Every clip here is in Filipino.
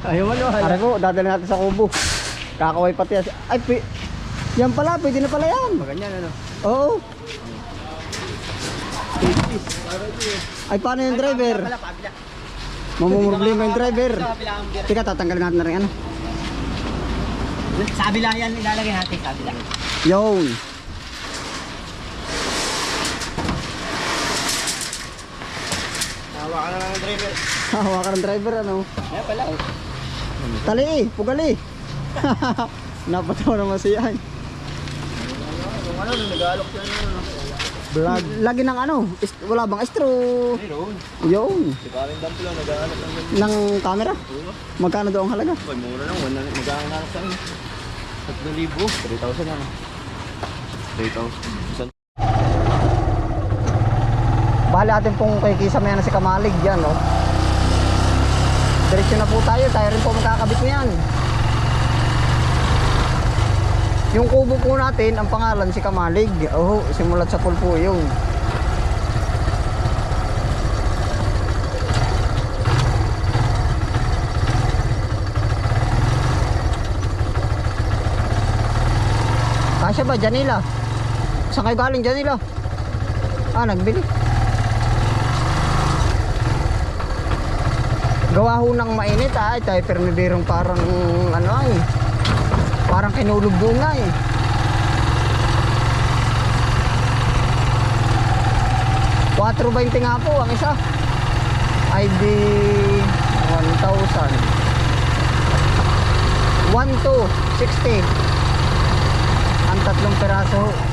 Ayaw mo naman. Aray po, dadali natin sa kubo. Kakaway pati yan. Ay, pi- yan pala, pwede na pala yan. Maganyan ano. Oo. Ay, paano yung driver? Wala, pabila. Mamumroblema yung driver. Ang. Teka, tatanggalin natin na rin ano. Sa kabila yan, ilalagay natin sa kabila. Yun. Tawa ka na lang ng driver. Hawa ka ng driver, ano? Yan pala. oh. Tali eh, pugali. Napatawa naman siya. Ano, nag-aalok yan. ano. Vlog. Lagi ng ano, wala bang straw? Mayroon. Yun. Si Karen Dampo lang, lang. yan. Ng camera. Oo. Magkano daw ang halaga? Boy, mura lang. Wala, nag-aalok sa akin. 3,000. 3,000 ano. 3,000. Bali atin pong kay Kisame na si Kamalig dyan, no? Diretso na po tayo, tayo rin po magkakabit niyan. Yung kubo po natin, ang pangalan si Kamalig. Oh, simulat sa pool po yun. Kasya ba, Janila? Saan kayo galing, Janila? Ah, nagbili. Gawa ho ng mainit ah, ay permibirong parang ano ay. Parang kinulog doon nga eh. Quattro 20 nga po ang isa. ID 1,000. 1 to 60. Ang tatlong peraso.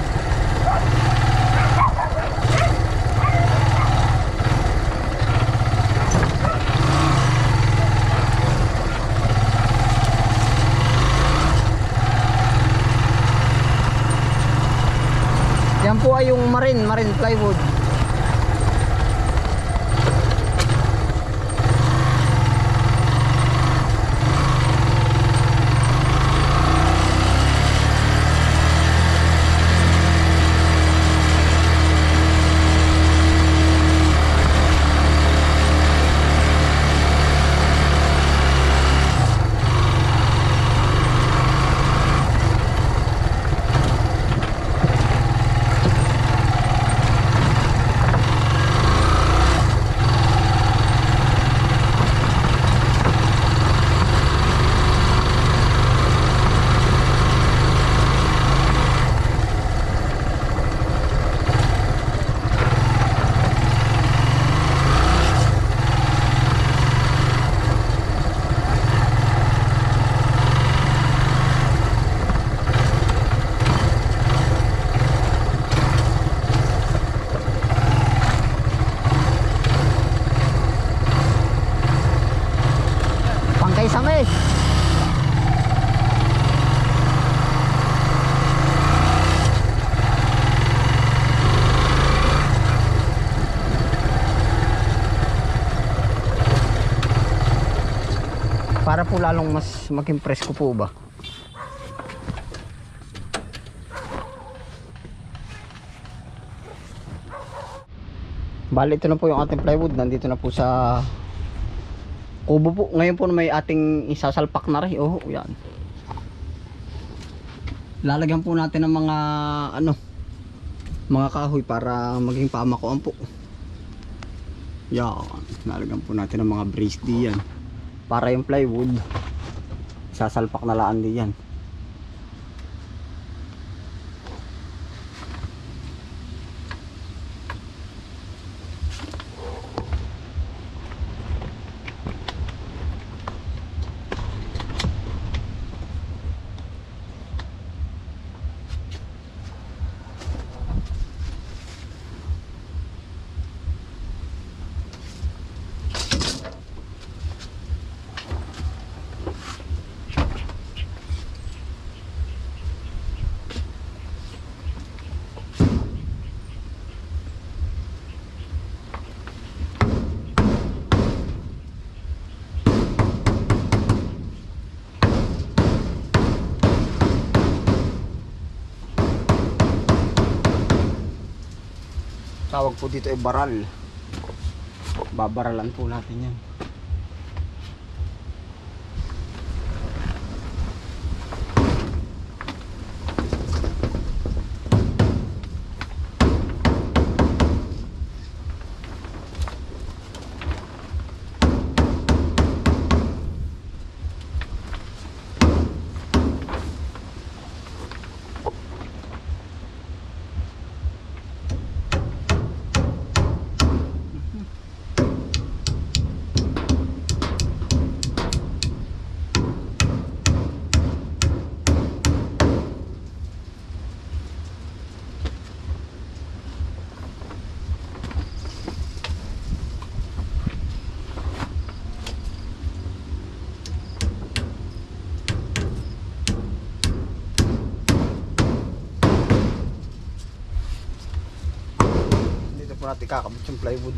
Yung marine, marine plywood. Po lalong mas maging presko po ba? Bali ito na po yung ating plywood. Nandito na po sa Kubo po. Ngayon po may ating isasalpak na rin. Oh, yan. Lalagyan po natin ng mga ano mga kahoy para maging pamakuan po. Yan. Lalagyan po natin ng mga brace di yan. Para yung plywood isasalpak na laan di yan. Tawag po dito ay baral. Babaralan po natin yan. Po natin kakabit yung plywood.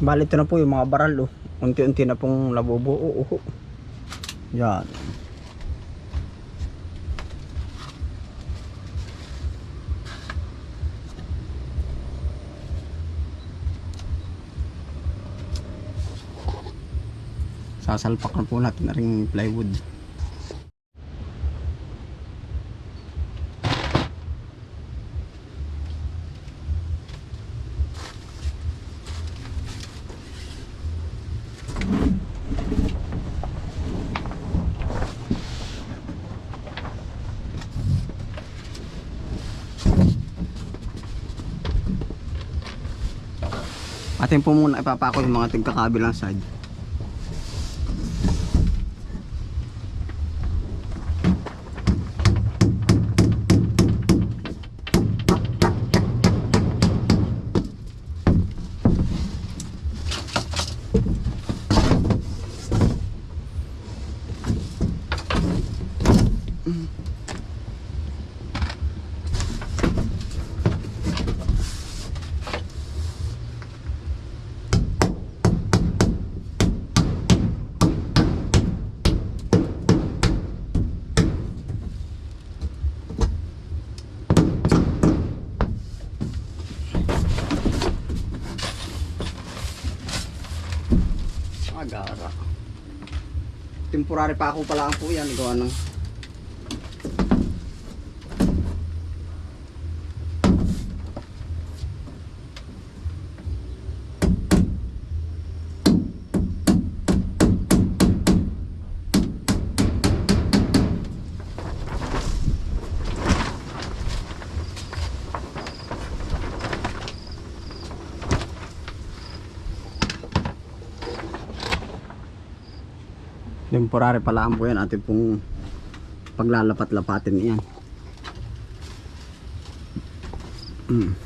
Bali ito na po yung mga baral oh. Unti-unti na pong nabubuo. Oh. Yan. Sasalpak na po natin na rin plywood. Atin po muna ipapako yung mga tigkakabilang side. Agara. Temporary pa ako pala po yan. Gawa ng temporary pa lang po yan. Atin pong paglalapat-lapatin yan. Mm.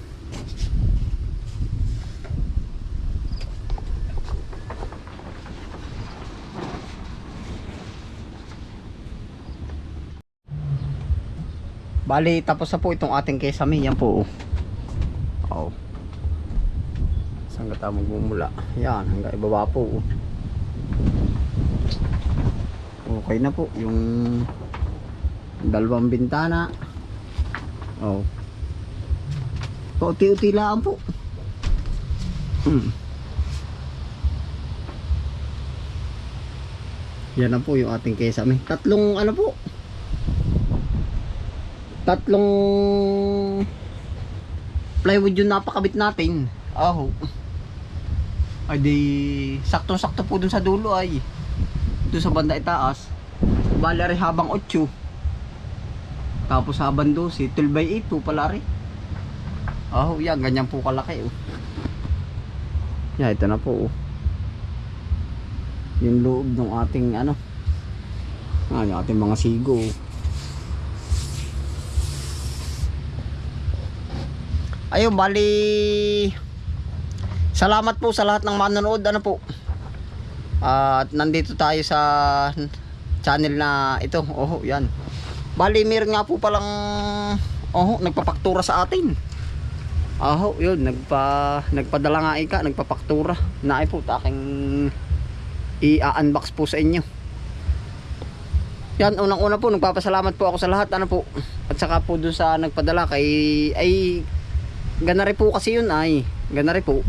Bali, tapos na po itong ating kesame. Yan po. Oh. Saan ka tayo magmumula? Yan, hanggang ibaba po. oh. Okay na po yung dalawang bintana. Oh. Pauti-uti lang po. Hmm. Yan na po yung ating kesame. Tatlong ano po? Tatlong plywood yung napakabit natin. Oh. Ay di sakto-sakto po dun sa dulo ay doon sa banda itaas bali habang 8 tapos habang 12 12 by 8 po pala rin oh yan ganyan po kalaki oh. yan ito na po oh. yung loob ng ating ano? Ah, yung ating mga sigo. Ayun bali salamat po sa lahat ng manonood. Ano po? At nandito tayo sa channel na ito. Oh, yan. Bali, meron nga po palang oh, nagpapaktura sa atin. Oh, yun, nagpa nagpadala nga ika, nagpapaktura. Naay po aking i-unbox po sa inyo. Yan, unang-una po, nagpapasalamat po ako sa lahat. Ano po? At saka po dun sa nagpadala kay ay ganari po kasi yun ay. Ganari po.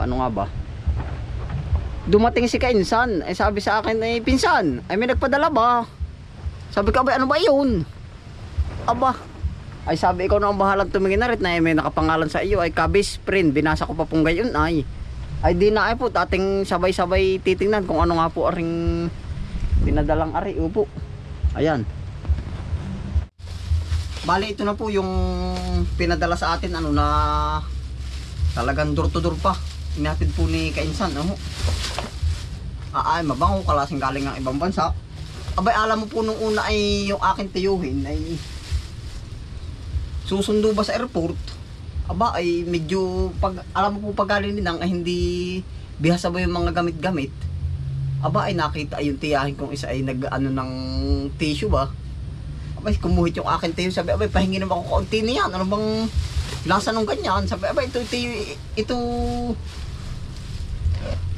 Paano nga ba? Dumating si Kainsan ay sabi sa akin ay pinsan ay may nagpadala ba? Sabi ko abay ano ba yun? Aba ay sabi ikaw na ang bahalang tumingin na rin na may nakapangalan sa iyo ay kabis friend binasa ko pa pong gayon ay. Ay di na ay po ating sabay-sabay titingnan kung ano nga po aring pinadalang ari upo. Ayan. Bali ito na po yung pinadala sa atin ano na talagang dur to pa Inatid po ni Kainsan, oh. Ah, ay, mabango kalasing galing ng ibang bansa. Abay, alam mo po nung una ay yung akin tiyuhin ay susundo ba sa airport? Aba, ay medyo pag alam mo po pag galing din ay hindi bihasa ba yung mga gamit-gamit, aba ay nakita ay yung tiyahin kong isa ay nag ano ng tissue ba? Abay, kumuhit yung akin tiyo. Sabi, abay, pahingi naman ako kaunti niyan. Ano bang lasa nung ganyan? Sabi, abay, ito, ito, ito,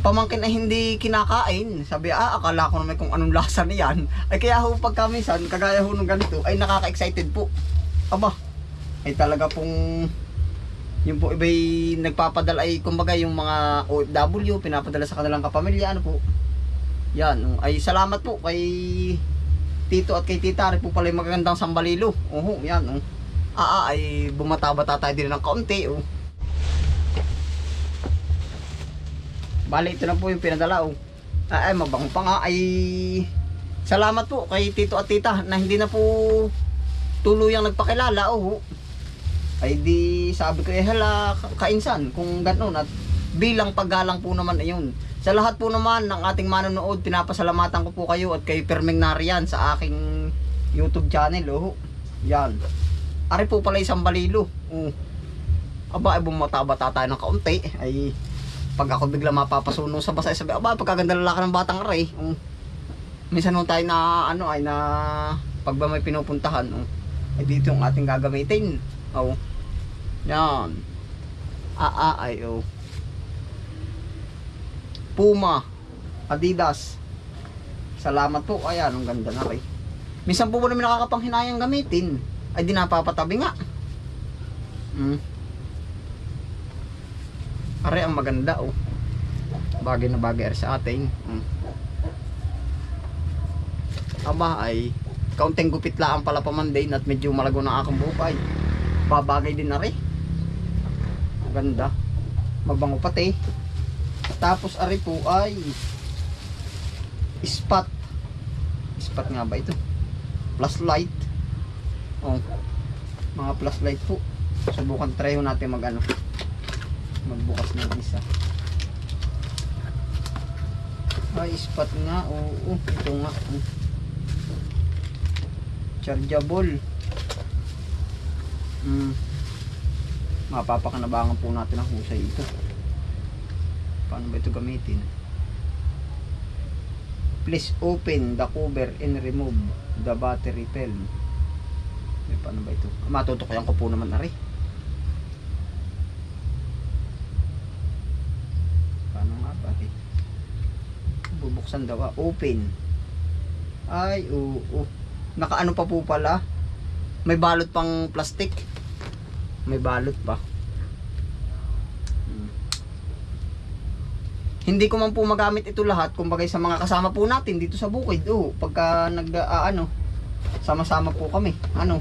pamangkin ay hindi kinakain. Sabi, ah, akala ko naman kung anong lasa niyan. Ay kaya ho pagka minsan, kagaya ho nung ganito, ay nakaka-excited po. Aba, ay talaga pong yung po iba'y nagpapadala ay kumbaga yung mga OFW pinapadala sa kanilang kapamilya ano po yan um, ay salamat po kay Tito at kay Tita rin po pala yung magagandang sambalilo oho yan oh. ah, ah ay bumata-bata tayo din ng kaunti oh. Bali ito na po yung pinadala oh. ah, ay mabango pa nga. Ay salamat po kay Tito at Tita na hindi na po tuluyang nagpakilala oh. Ay di sabi ko eh hala ka- kainsan kung gano'n at bilang paggalang po naman ayun. Sa lahat po naman ng ating manonood pinapasalamatan ko po kayo at kay Permeng Narian sa aking YouTube channel oh. Yan. Ari po pala isang balilo oh. aba ay bumata-bata tayo ng kaunti. Ay pag ako bigla mapapasuno sa basa sabi aba pagkaganda lalaki ng batang aray oh. minsan nung tayo na ano ay na pag ba may pinupuntahan oh, ay dito yung ating gagamitin Oh. Yan. AA ay oh. Puma. Adidas. Salamat po. Ayan, ang ganda na rin. Minsan po po namin nakakapanghinayang gamitin. Ay di napapatabi nga. Hmm. Are ang maganda oh. Bagay na bagay sa atin. Hmm. Aba ay kaunting gupit lang pala pamandain at medyo malago na akong buhok ay babagay din na rin. Ganda mabango pati tapos ari po ay spot spot nga ba ito? Plus light oh mga plus light po. Subukan try natin mag ano magbukas ng isa ay spot nga oo ito nga oh. chargeable Mm. Mapapakanabangan po natin ang husay ito. Paano ba ito gamitin? Please open the cover and remove the battery film. Eh, paano ba ito? Ah, Matutukoyan ko po naman na rin. Paano nga ba eh? Bubuksan daw ah. Open. Ay, oo. Nakaano pa po pala? May balot pang plastic. May balot pa. Hmm. Hindi ko man po magamit ito lahat kumbaga sa mga kasama po natin dito sa bukid. Oh, pagka nag ah, ano, sama-sama po kami. Ano?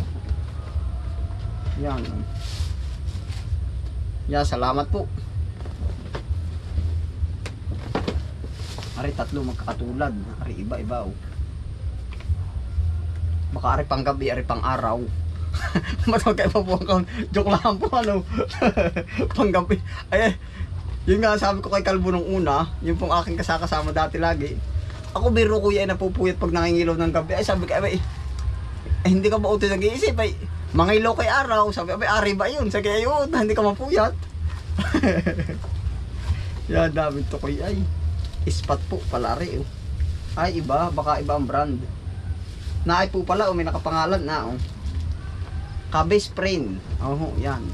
Yan. Yan, salamat po. Ari tatlo magkakatulad. Ari iba-iba oh. Baka pang gabi, ari pang araw. Ba't magkaiba po ang? Joke lang po ano. pang gabi. Ay, yun nga sabi ko kay Kalbo nung una, yung pong aking kasakasama dati lagi. Ako biro kuya ay napupuyat pag nangingilaw ng gabi. Ay sabi ko, ay, eh, hindi ka ba uto nag-iisip? Ay, mangilaw kay araw. Sabi, ay, ari ba yun? Sabi, ayun, hindi ka mapuyat. Yan, dami to kuya ay. Ispat po, palari oh. Ay, iba, baka iba ang brand. Naay po pala, oh, may nakapangalan na, oh. Kabe sprain. Oh, yan.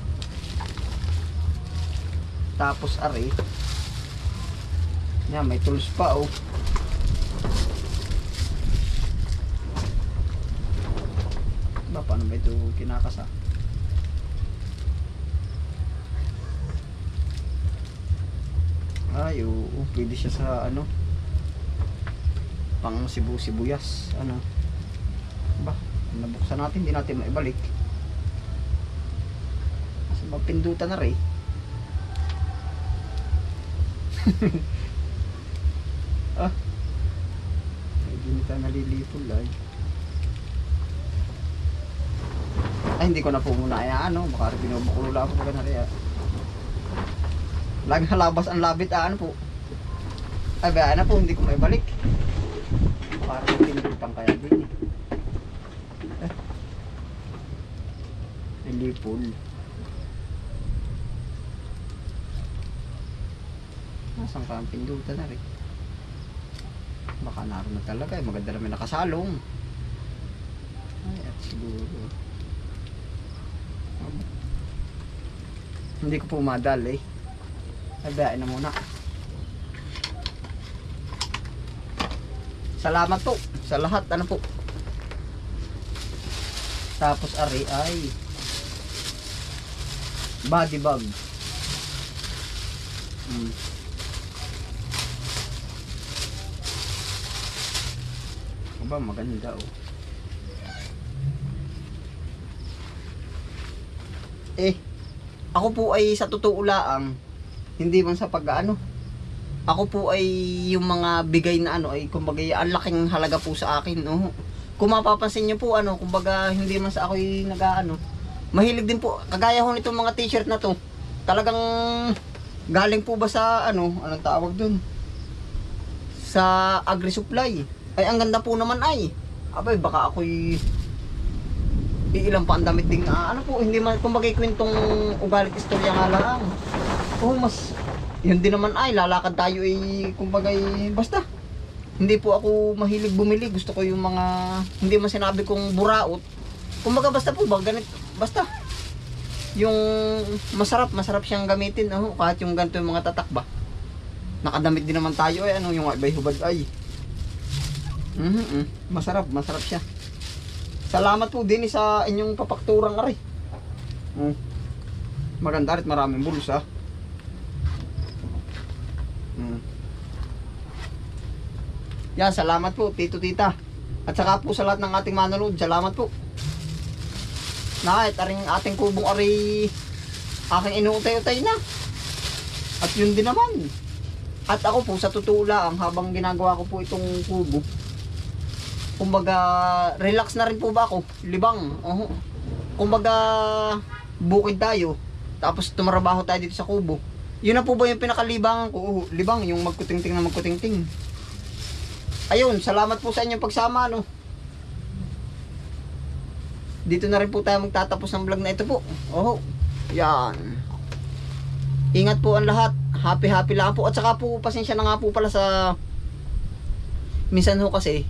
Tapos ari. Yan, may tools pa, oh. Ba, paano ba ito kinakasa? Ay, oo, pwede siya sa ano pang sibu-sibuyas ano. Ba nabuksan natin hindi natin maibalik. Kasi mapindutan na rin. Ah hindi na tayo nalilipol ay ay hindi ko na po muna ay ano baka binubukulo lang ako pag na laging halabas ang labit ah, ano po ay ba na po hindi ko maibalik parang pinipang kaya din eh. Eh. Nilipol. Nasaan ka ang na rin? Baka naroon na talaga eh. Maganda naman nakasalong. Ay, at siguro. Hindi ko po madali. Sabihin na muna. Salamat po sa lahat. Ano po? Tapos ari ay body bag. Hmm. Aba, maganda oh. Eh, ako po ay sa totoo laang, hindi man sa pag-ano. Ako po ay yung mga bigay na ano ay kumbaga ang laking halaga po sa akin, no. Kung mapapansin niyo po ano, kumbaga hindi man sa ako nag-ano. Mahilig din po, kagaya ho nitong mga t-shirt na to. Talagang galing po ba sa ano, anong tawag dun? Sa agri supply. Ay ang ganda po naman ay. Abay baka ako'y iilang pa ang damit din na ano po, hindi man kumbaga kwentong ugalit istorya nga lang. Oo, mas yun din naman ay lalakad tayo ay kumbaga ay, basta. Hindi po ako mahilig bumili, gusto ko yung mga hindi man sinabi kong buraot. Kumbaga basta po ba ganit basta. Yung masarap, masarap siyang gamitin, oh, kahit yung ganito yung mga tatak ba. Nakadamit din naman tayo ay ano yung ibay hubad ay. Mhm. Masarap, masarap siya. Salamat po din sa inyong papakturang ari. Mm. Maganda rin maraming bulsa. Mm. Yan, salamat po, tito tita. At saka po sa lahat ng ating manonood, salamat po. Nakait, aring ating kubong ari aking inuutay-utay na. At yun din naman. At ako po, sa totoo lang, habang ginagawa ko po itong kubo, kumbaga, relax na rin po ba ako? Libang. Oh. Kumbaga, bukid tayo. Tapos tumarabaho tayo dito sa kubo. Yun na po ba yung pinakalibangan ko? Oh, libang, yung magkutingting na magkutingting. Ayun, salamat po sa inyong pagsama, no? Dito na rin po tayo magtatapos ng vlog na ito po. Oh, yan. Ingat po ang lahat. Happy happy lang po. At saka po, pasensya na nga po pala sa... Minsan ho kasi,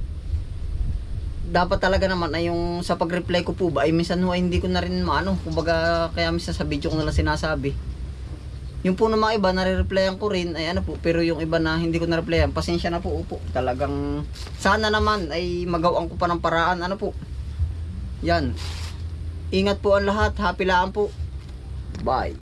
dapat talaga naman ay yung sa pag-reply ko po ba ay minsan ho ay hindi ko na rin maano kumbaga kaya minsan sa video ko na lang sinasabi yung po na mga iba nare-replyan ko rin ay ano po pero yung iba na hindi ko na-replyan pasensya na po upo. Talagang sana naman ay magawang ko pa ng paraan ano po. Yan. Ingat po ang lahat happy lang po. Bye